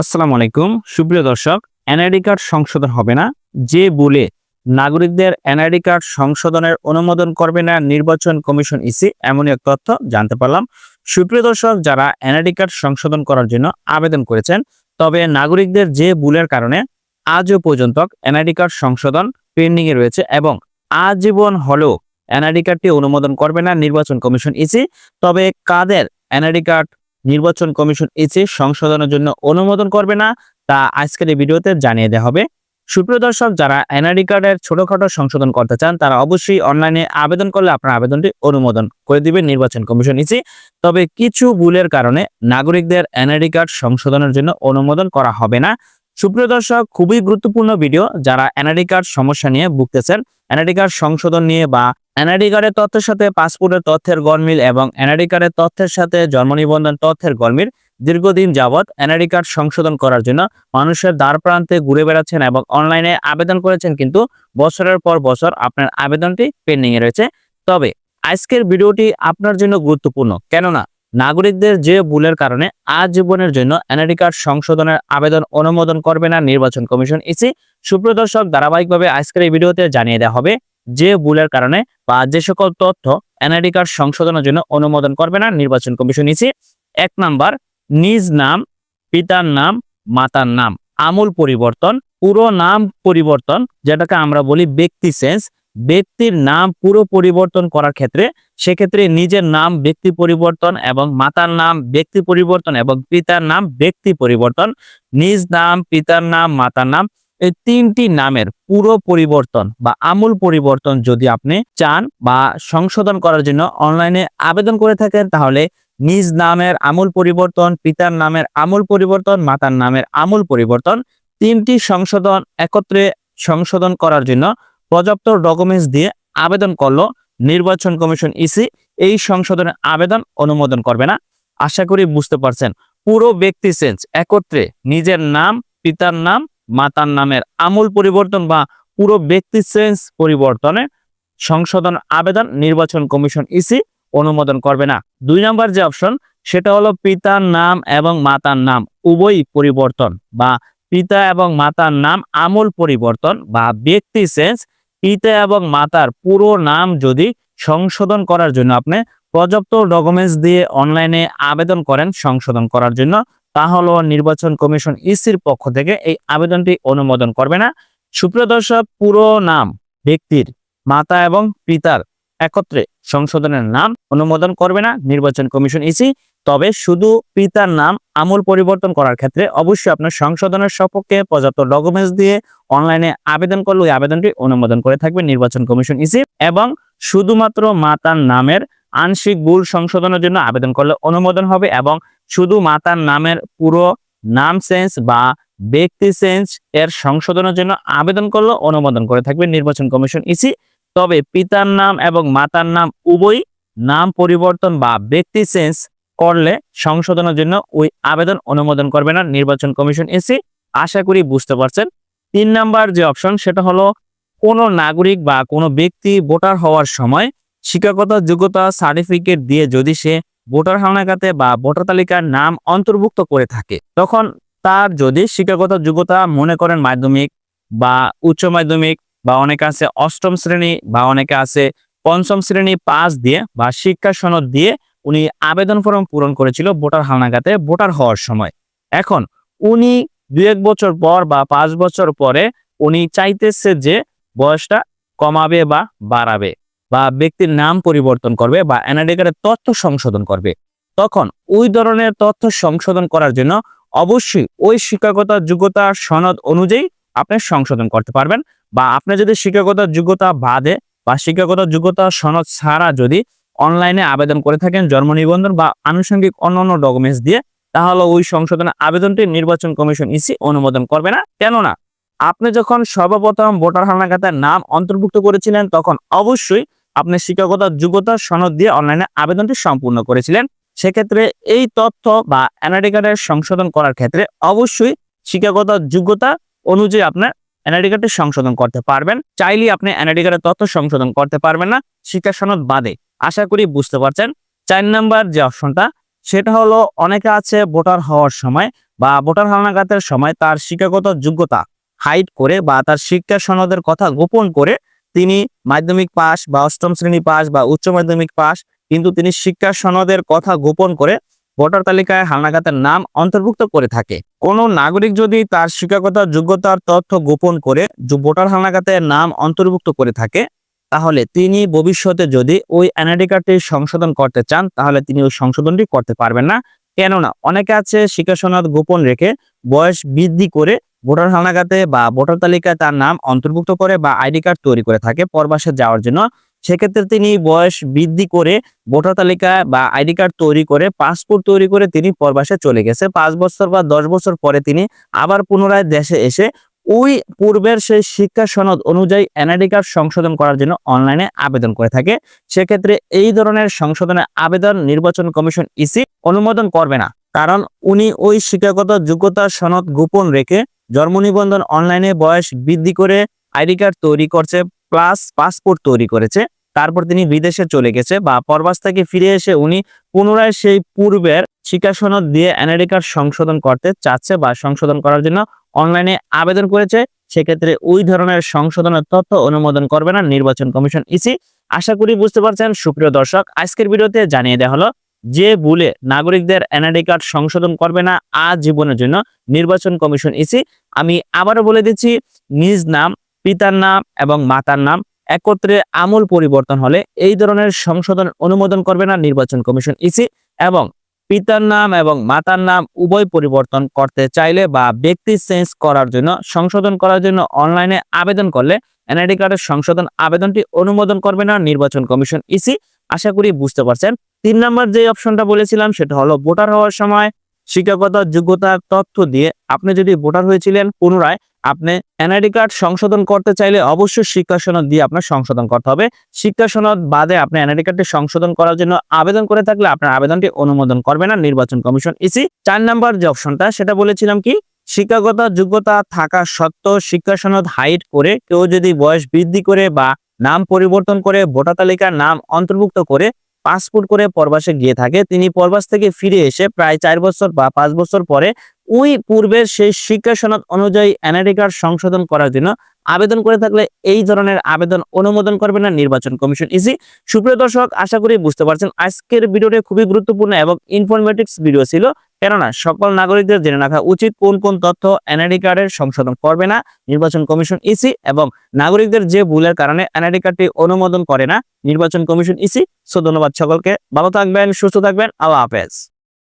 আসসালামু আলাইকুম। সুপ্রিয় দর্শক, এনআইডি কার্ড সংশোধন হবে না। যে বলে নাগরিকদের এনআইডি কার্ড সংশোধনের অনুমোদন করবে না নির্বাচন কমিশন ইসি এমন এক তথ্য জানতে পারলাম। সুপ্রিয় দর্শক, যারা এনআইডি কার্ড সংশোধন করার জন্য আবেদন করেছেন, তবে নাগরিকদের যে ভুলের কারণে আজও পর্যন্ত এনআইডি কার্ড সংশোধন পেন্ডিং এ রয়েছে এবং আজীবন হলেও এনআইডি কার্ডটি অনুমোদন করবে না নির্বাচন কমিশন ইসি, তবে কাদের এনআইডি কার্ড নির্বাচন কমিশন ইসি সংশোধনের জন্য অনুমোদন করবে না, তা আজকের এই ভিডিওতে জানিয়ে দেওয়া হবে। সুপ্রিয় দর্শক, যারা এনআইডি কার্ডের ছোটখাটো সংশোধন করতে চান, তারা অবশ্যই অনলাইনে আবেদন করলে আপনার আবেদনটি অনুমোদন করে দিবে নির্বাচন কমিশন ইসি তবে কিছু ভুলের কারণে নাগরিকদের এনআইডি কার্ড সংশোধনের জন্য অনুমোদন করা হবে না। সুপ্রিয় দর্শক, খুবই গুরুত্বপূর্ণ ভিডিও। যারা এনআইডি কার্ড সমস্যা নিয়ে ভুগতেছেন এনআইডি কার্ড সংশোধন নিয়ে বা এনআইডি কার্ডের তথ্যের সাথে পাসপোর্টের তথ্যের গরমিল এবং এনআইডি কার্ডের তথ্যের সাথে জন্ম নিবন্ধন তথ্যের গরমিল দীর্ঘদিন যাবৎ এনআইডি কার্ড সংশোধন করার জন্য মানুষের দ্বার প্রান্তে ঘুরে বেড়াচ্ছেন এবং অনলাইনে আবেদন করেছেন, কিন্তু বছরের পর বছর আপনার আবেদনটি পেন্ডিং এ রয়েছে। তবে আজকের ভিডিওটি আপনার জন্য গুরুত্বপূর্ণ, কেননা নাগরিকদের যে ভুলের কারণে আজীবনের জন্য এনআইডি কার্ড সংশোধনের আবেদন অনুমোদন করবে না নির্বাচন কমিশন ইসি। সুপ্রদর্শক ধারাবাহিকভাবে আজকের এই ভিডিওতে জানিয়ে দেওয়া হবে যে ভুলের কারণে বা যে সকল তথ্য এনআইডি কার্ড সংশোধনের জন্য অনুমোদন করবে না, নির্বাচন কমিশন ইসি এক নাম্বার, নিজ নাম, পিতার নাম, মাতার নাম, আমূল পরিবর্তন, পুরো নাম পরিবর্তন, যেটাকে আমরা বলি ব্যক্তি সেন্স, ব্যক্তির নাম পুরো পরিবর্তন করার ক্ষেত্রে সেক্ষেত্রে নিজের নাম ব্যক্তি পরিবর্তন এবং মাতার নাম ব্যক্তি পরিবর্তন এবং পিতার নাম ব্যক্তি পরিবর্তন, নিজ নাম, পিতার নাম, মাতার নাম এই তিনটি নামের পুরো পরিবর্তন বা আমূল পরিবর্তন যদি আপনি চান বা সংশোধন করার জন্য অনলাইনে আবেদন করে থাকেন, তাহলে নিজ নামের আমূল পরিবর্তন, পিতার নামের আমূল পরিবর্তন, মাতার নামের আমূল পরিবর্তন তিনটি সংশোধন একত্রে সংশোধন করার জন্য পর্যাপ্ত ডকুমেন্টস দিয়ে আবেদন করল নির্বাচন কমিশন ইসি। এই সংশোধনের আবেদন অনুমোদন করবে না। আশা করি বুঝতে পারছেন। পুরো ব্যক্তি সেন্স একত্রে নিজের নাম, পিতার নাম মাতার নামের আমূল পরিবর্তন বা পুরো ব্যক্তি সেন্স পরিবর্তনে সংশোধন আবেদন নির্বাচন কমিশন ইসি অনুমোদন করবে না। দুই নম্বর যে অপশন সেটা হলো পিতার নাম এবং মাতার নাম, উভয়ই পরিবর্তন বা পিতা এবং মাতার নাম আমূল পরিবর্তন বা ব্যক্তি সেন্স পিতা এবং মাতার পুরো নাম যদি সংশোধন করার জন্য আপনি পর্যাপ্ত ডকুমেন্টস দিয়ে অনলাইনে আবেদন করেন, সংশোধন করার জন্য তাহলে নির্বাচন কমিশন ইসির পক্ষ থেকে এই আবেদনটি অনুমোদন করবে না। সুপ্রিয় দর্শক, পুরো নাম, ব্যক্তির মাতা এবং পিতার একত্রে সংশোধনের নাম অনুমোদন করবে না নির্বাচন কমিশন ইসি। তবে শুধু পিতার নাম আমূল পরিবর্তন করার ক্ষেত্রে অবশ্যই আপনার সংশোধনের সপক্ষে পর্যাপ্ত ডকুমেন্টস দিয়ে অনলাইনে আবেদন করলে ওই আবেদনটি অনুমোদন করে থাকবে নির্বাচন কমিশন ইসি এবং শুধুমাত্র মাতার নামের আংশিক ভুল সংশোধনের জন্য আবেদন করলে অনুমোদন হবে এবং শুধু মাতার নামের পুরো নাম সেন্স বা ব্যক্তি সেন্স এর সংশোধনের জন্য আবেদন করলে অনুমোদন করে থাকবে নির্বাচন কমিশন ইসি। তবে পিতার নাম এবং মাতার নাম উভয় নাম পরিবর্তন বা ব্যক্তি চেঞ্জ করলে সংশোধনের জন্য ওই আবেদন অনুমোদন করবে না নির্বাচন কমিশন এসি আশা করি বুঝতে পারছেন। তিন নাম্বার যে অপশন সেটা হলো কোনো নাগরিক বা কোনো ব্যক্তি ভোটার হওয়ার সময় শিক্ষাগত যোগ্যতা সার্টিফিকেট দিয়ে যদি সে ভোটার হালনাগাতে বা ভোটার তালিকার নাম অন্তর্ভুক্ত করে থাকে। তখন তার যদি শিক্ষাগত যোগ্যতা মনে করেন মাধ্যমিক বা উচ্চ মাধ্যমিক বা অনেকে আছে অষ্টম শ্রেণি বা অনেকে আছে পঞ্চম শ্রেণি পাস দিয়ে বা শিক্ষা সনদ দিয়ে উনি আবেদন ফর্ম পূরণ করেছিল ভোটার হালনাগাতে ভোটার হওয়ার সময়। এখন উনি দু এক বছর পর বা পাঁচ বছর পরে উনি চাইতেছে যে বয়সটা কমাবে বা বাড়াবে। বা ব্যক্তির নাম পরিবর্তন করবে বা কার্ডের তথ্য সংশোধন করবে। তখন ওই ধরনের তথ্য সংশোধন করার জন্য অবশ্যই ওই শিক্ষাগত যোগ্যতা সনদ অনুযায়ী আপনি সংশোধন করতে পারবেন বা আপনি যদি শিক্ষাগত যোগ্যতা বাদে বা শিক্ষাগত যোগ্যতা সনদ ছাড়া যদি অনলাইনে আবেদন করে থাকেন জন্ম নিবন্ধন বা আনুষঙ্গিক অন্যান্য ডকুমেন্টস দিয়ে, তাহলে ওই সংশোধনের আবেদনটি নির্বাচন কমিশন ইসি অনুমোদন করবে না। কেননা, আপনি যখন সর্বপ্রথম ভোটার হালনাগাতার নাম অন্তর্ভুক্ত করেছিলেন, তখন অবশ্যই আপনি শিক্ষাগত যোগ্যতা সনদ দিয়ে অনলাইনে আবেদনটি সম্পূর্ণ করেছিলেন। সেক্ষেত্রে এই তথ্য বা এনআইডি কার্ডের সংশোধন করার ক্ষেত্রে অবশ্যই শিক্ষাগত যোগ্যতা অনুযায়ী আপনার এনআইডি কার্ডটি সংশোধন করতে পারবেন। চাইলেই আপনি এনআইডি কার্ডের তথ্য সংশোধন করতে পারবেন না শিক্ষা সনদ বাদে। আশা করি বুঝতে পারছেন। চার নাম্বার যে অপশনটা, সেটা হলো অনেকে আছে ভোটার হওয়ার সময় বা ভোটার হালনাগাদের সময় তার শিক্ষাগত যোগ্যতা হাইড করে বা তার শিক্ষা সনদের কথা গোপন করে তিনি মাধ্যমিক পাশ বা অষ্টম শ্রেণি পাস বা উচ্চ মাধ্যমিক পাস কিন্তু তিনি শিক্ষা সনদের কথা গোপন করে ভোটার তালিকায় হালনাগাদের নাম অন্তর্ভুক্ত করে থাকে। কোনো নাগরিক যদি তার শিক্ষাগত যোগ্যতার তথ্য গোপন করে ভোটার হালনাগাদের নাম অন্তর্ভুক্ত করে থাকে, তাহলে তিনি ভবিষ্যতে যদি ওই এনআইডি কার্ডটি সংশোধন করতে চান, তাহলে তিনি ওই সংশোধনটি করতে পারবেন না। কেননা, অনেকে আছে শিক্ষা সনদ গোপন রেখে বয়স বৃদ্ধি করে ভোটার হালনাগাতে বা ভোটার তালিকায় তার নাম অন্তর্ভুক্ত করে বা আইডি কার্ড তৈরি করে থাকে পরবাসে যাওয়ার জন্য। সেক্ষেত্রে তিনি বয়স বৃদ্ধি করে ভোটার তালিকায় বা আইডি কার্ড তৈরি করে, পাসপোর্ট তৈরি করে তিনি পরবাসে চলে গেছে। পাঁচ বছর বা দশ বছর পরে তিনি আবার পুনরায় দেশে এসে ওই পূর্বের সেই শিক্ষা সনদ অনুযায়ী এনআইডি কার্ড সংশোধন করার জন্য অনলাইনে আবেদন করে থাকে। সেক্ষেত্রে এই ধরনের সংশোধনের আবেদন নির্বাচন কমিশন ইসি অনুমোদন করবে না। কারণ উনি ওই শিক্ষাগত যোগ্যতা সনদ গোপন রেখে জন্ম নিবন্ধন অনলাইনে বয়স বৃদ্ধি করে আইডি কার্ড তৈরি করছে প্লাস পাসপোর্ট তৈরি করেছে। তারপর তিনি বিদেশে চলে গেছে বা পরবাস থেকে ফিরে এসে উনি পুনরায় সেই পূর্বের শিক্ষা সনদ দিয়ে এনআইডি কার্ড সংশোধন করতে চাচ্ছে বা সংশোধন করার জন্য অনলাইনে আবেদন করেছে। সেক্ষেত্রে ওই ধরনের সংশোধনের তথ্য অনুমোদন করবে না নির্বাচন কমিশন ইসি। আশা করি বুঝতে পারছেন, সুপ্রিয় দর্শক, আজকের ভিডিওতে জানিয়ে দেওয়া হলো যে ভুলে নাগরিকদের এনআইডি কার্ড সংশোধন করবে না আজীবনের জন্য নির্বাচন কমিশন ইসি আমি আবারও বলে দিচ্ছি, নিজ নাম, পিতার নাম এবং মাতার নাম একত্রে আমূল পরিবর্তন হলে এই ধরনের সংশোধন অনুমোদন করবে না নির্বাচন কমিশন ইসি এবং পিতার নাম এবং মাতার নাম উভয় পরিবর্তন করতে চাইলে বা ব্যক্তি চেঞ্জ করার জন্য, সংশোধন করার জন্য অনলাইনে আবেদন করলে এনআইডি কার্ডের সংশোধন আবেদনটি অনুমোদন করবে না নির্বাচন কমিশন ইসি আশা করি বুঝতে পারছেন। তিন নম্বর যে অপশনটা বলেছিলাম সেটা হলো ভোটার হওয়ার সময় শিক্ষাগত যোগ্যতার তথ্য দিয়ে আপনি যদি ভোটার হয়েছিলেন পুনরায়, আপনি এনআইডি কার্ড সংশোধন করতে চাইলে অবশ্যই শিক্ষা সনদ দিয়ে আপনার সংশোধন করতে হবে। শিক্ষা সনদ বাদে আপনি এনআইডি কার্ডটি সংশোধন করার জন্য আবেদন করে থাকলে আপনার আবেদনটি অনুমোদন করবে না নির্বাচন কমিশন ইসি। চার নাম্বার যে অপশনটা সেটা বলেছিলাম কি? শিক্ষাগত যোগ্যতা থাকা সত্ত্বেও শিক্ষা সনদ হাইট করে কেউ যদি বয়স বৃদ্ধি করে বা নাম পরিবর্তন করে ভোটার তালিকার নাম অন্তর্ভুক্ত করে পাসপোর্ট করে পরবাসে গিয়ে থাকে। তিনি পরবাস থেকে ফিরে এসে প্রায় চার বছর বা পাঁচ বছর পরে ওই পূর্বের সেই শিক্ষা সনদ অনুযায়ী কার্ড সংশোধন করার জন্য আবেদন করে থাকলে এই ধরনের আবেদন অনুমোদন করবে না নির্বাচন কমিশন ইসি। সুপ্রিয় দর্শক, আশা করি বুঝতে পারছেন, আজকের ভিডিওটি খুবই গুরুত্বপূর্ণ এবং ইনফরমেটিক্স ভিডিও ছিল। কেননা সকল নাগরিকদের জেনে রাখা উচিত কোন কোন তথ্য এনআইডি কার্ডের সংশোধন করবে না, নির্বাচন কমিশন ইসি এবং নাগরিকদের যে ভুলের কারণে এনআইডি কার্ডটি অনুমোদন করে না, নির্বাচন কমিশন ইসি। সো ধন্যবাদ সকলকে, ভালো থাকবেন, সুস্থ থাকবেন, আল্লাহ হাফেজ।